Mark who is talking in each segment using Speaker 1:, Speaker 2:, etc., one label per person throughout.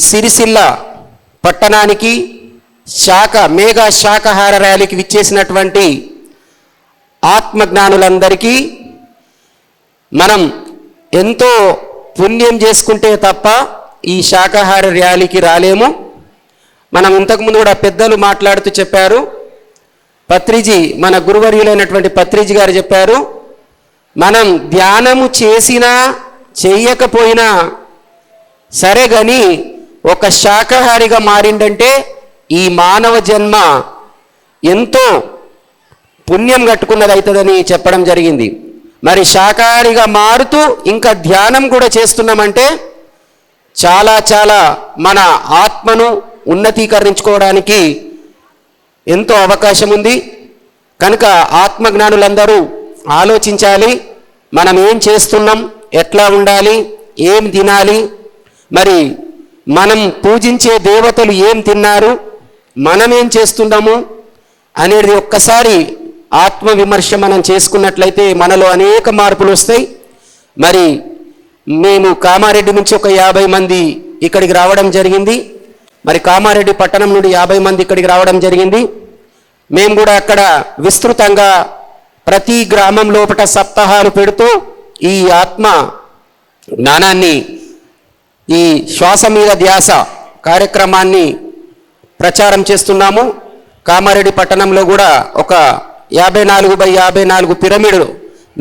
Speaker 1: సిరిసిల్ల పట్టణానికి శాఖ మేఘా శాకాహార ర్యాలీకి విచ్చేసినటువంటి ఆత్మజ్ఞానులందరికీ మనం ఎంతో పుణ్యం చేసుకుంటే తప్ప ఈ శాకాహార ర్యాలీకి రాలేము. మనం ఇంతకుముందు కూడా పెద్దలు మాట్లాడుతూ చెప్పారు. పత్రిజీ మన గురువర్యులైనటువంటి పత్రిజీ గారు చెప్పారు మనం ధ్యానము చేసినా చెయ్యకపోయినా సరే కానీ ఒక శాకాహారిగా మారిండంటే ఈ మానవ జన్మ ఎంతో పుణ్యం కట్టుకున్నది అవుతుందని చెప్పడం జరిగింది. మరి శాకాహారిగా మారుతూ ఇంకా ధ్యానం కూడా చేస్తున్నామంటే చాలా చాలా మన ఆత్మను ఉన్నతీకరించుకోవడానికి ఎంతో అవకాశం ఉంది కనుక ఆత్మజ్ఞానులందరూ ఆలోచించాలి మనం ఏం చేస్తున్నాం ఎట్లా ఉండాలి ఏం తినాలి మరి మనం పూజించే దేవతలు ఏం తిన్నారు? మనం ఏం చేస్తున్నాము? అనేది ఒక్కసారి ఆత్మవిమర్శ మనం చేసుకున్నట్లయితే మనలో అనేక మార్పులు వస్తాయి. మరి మేము కామారెడ్డి నుంచి ఒక యాభై మంది ఇక్కడికి రావడం జరిగింది. మరి కామారెడ్డి పట్టణం నుండి యాభై మంది ఇక్కడికి రావడం జరిగింది. మేము కూడా అక్కడ విస్తృతంగా ప్రతి గ్రామం లోపల సప్తాహాలు పెడుతూ ఈ ఆత్మ జ్ఞానాన్ని ఈ శ్వాస మీద ధ్యాస కార్యక్రమాన్ని ప్రచారం చేస్తున్నాము. కామారెడ్డి పట్టణంలో కూడా ఒక యాభై నాలుగు బై యాభై నాలుగు పిరమిడ్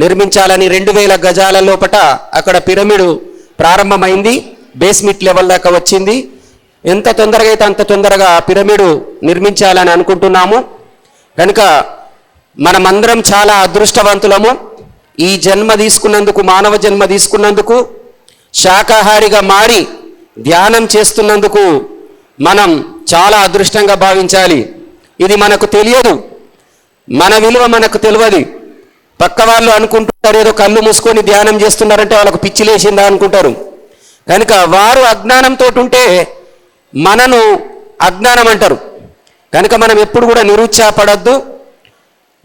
Speaker 1: నిర్మించాలని రెండు వేల గజాల లోపట అక్కడ పిరమిడ్ ప్రారంభమైంది. బేస్మెంట్ లెవెల్ దాకా వచ్చింది. ఎంత తొందరగా అయితే అంత తొందరగా పిరమిడ్ నిర్మించాలని అనుకుంటున్నాము. కనుక మనమందరం చాలా అదృష్టవంతులము. ఈ జన్మ తీసుకున్నందుకు మానవ జన్మ తీసుకున్నందుకు శాకాహారిగా మారి ధ్యానం చేస్తున్నందుకు మనం చాలా అదృష్టంగా భావించాలి. ఇది మనకు తెలియదు. మన విలువ మనకు తెలియదు. పక్క వాళ్ళు అనుకుంటుంటారు ఏదో కళ్ళు మూసుకొని ధ్యానం చేస్తున్నారంటే వాళ్ళకు పిచ్చి లేచిందా అనుకుంటారు. కనుక వారు అజ్ఞానంతో ఉంటే మనను అజ్ఞానం అంటారు. కనుక మనం ఎప్పుడు కూడా నిరుత్సాహపడద్దు.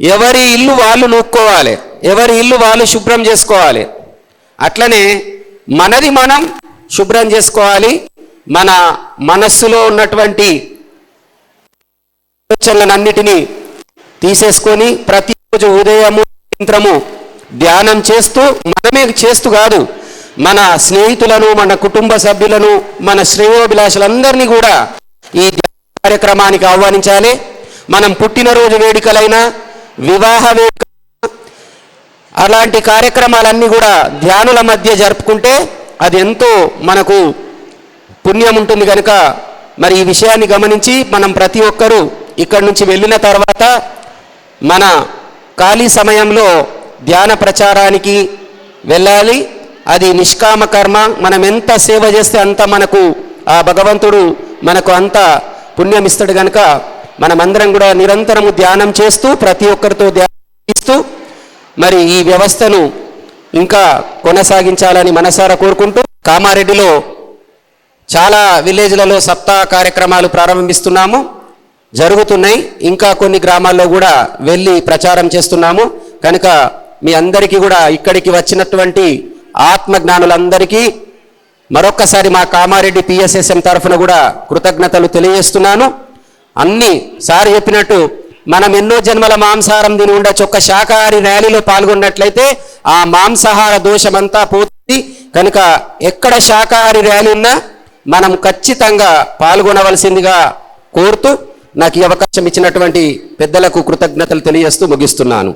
Speaker 1: ఎవరి ఇల్లు వాళ్ళు నూక్కోవాలి. ఎవరి ఇల్లు వాళ్ళు శుభ్రం చేసుకోవాలి. అట్లనే మనది మనం శుభ్రం చేసుకోవాలి. మన మనస్సులో ఉన్నటువంటి ఆలోచనలన్నిటినీ తీసేసుకొని ప్రతిరోజు ఉదయము సాయంత్రము ధ్యానం చేస్తూ మనమే చేస్తూ కాదు మన స్నేహితులను మన కుటుంబ సభ్యులను మన శ్రేయోభిలాషులందరినీ కూడా ఈ కార్యక్రమానికి ఆహ్వానించాలి. మనం పుట్టినరోజు వేడుకలైనా వివాహ వేడుక అలాంటి కార్యక్రమాలన్నీ కూడా ధ్యానుల మధ్య జరుపుకుంటే అది ఎంతో మనకు పుణ్యం ఉంటుంది కనుక మరి ఈ విషయాన్ని గమనించి మనం ప్రతి ఒక్కరూ ఇక్కడి నుంచి వెళ్ళిన తర్వాత మన ఖాళీ సమయంలో ధ్యాన ప్రచారానికి వెళ్ళాలి. అది నిష్కామ కర్మ. మనం ఎంత సేవ చేస్తే అంత మనకు ఆ భగవంతుడు మనకు అంత పుణ్యం ఇస్తాడు కనుక మనమందరం కూడా నిరంతరము ధ్యానం చేస్తూ ప్రతి ఒక్కరితో ధ్యానం ఇస్తూ మరి ఈ వ్యవస్థను ఇంకా కొనసాగించాలని మనసారా కోరుకుంటూ కామారెడ్డిలో చాలా విలేజ్లలో సప్తాహ కార్యక్రమాలు ప్రారంభిస్తున్నాము. జరుగుతున్నాయి. ఇంకా కొన్ని గ్రామాల్లో కూడా వెళ్ళి ప్రచారం చేస్తున్నాము. కనుక మీ అందరికీ కూడా ఇక్కడికి వచ్చినటువంటి ఆత్మజ్ఞానులందరికీ మరొక్కసారి మా కామారెడ్డి పిఎస్ఎస్ఎం తరఫున కూడా కృతజ్ఞతలు తెలియజేస్తున్నాను. అన్ని సార్ చెప్పినట్టు మనం ఎన్నో జన్మల మాంసాహారం తిని ఉండొచ్చు. ఒక్క శాకాహారి ర్యాలీలో పాల్గొన్నట్లయితే ఆ మాంసాహార దోషమంతా పోతుంది. కనుక ఎక్కడ శాకాహారి ర్యాలీ ఉన్నా మనం ఖచ్చితంగా పాల్గొనవలసిందిగా కోరుతూ నాకు ఈ అవకాశం ఇచ్చినటువంటి పెద్దలకు కృతజ్ఞతలు తెలియజేస్తూ ముగిస్తున్నాను.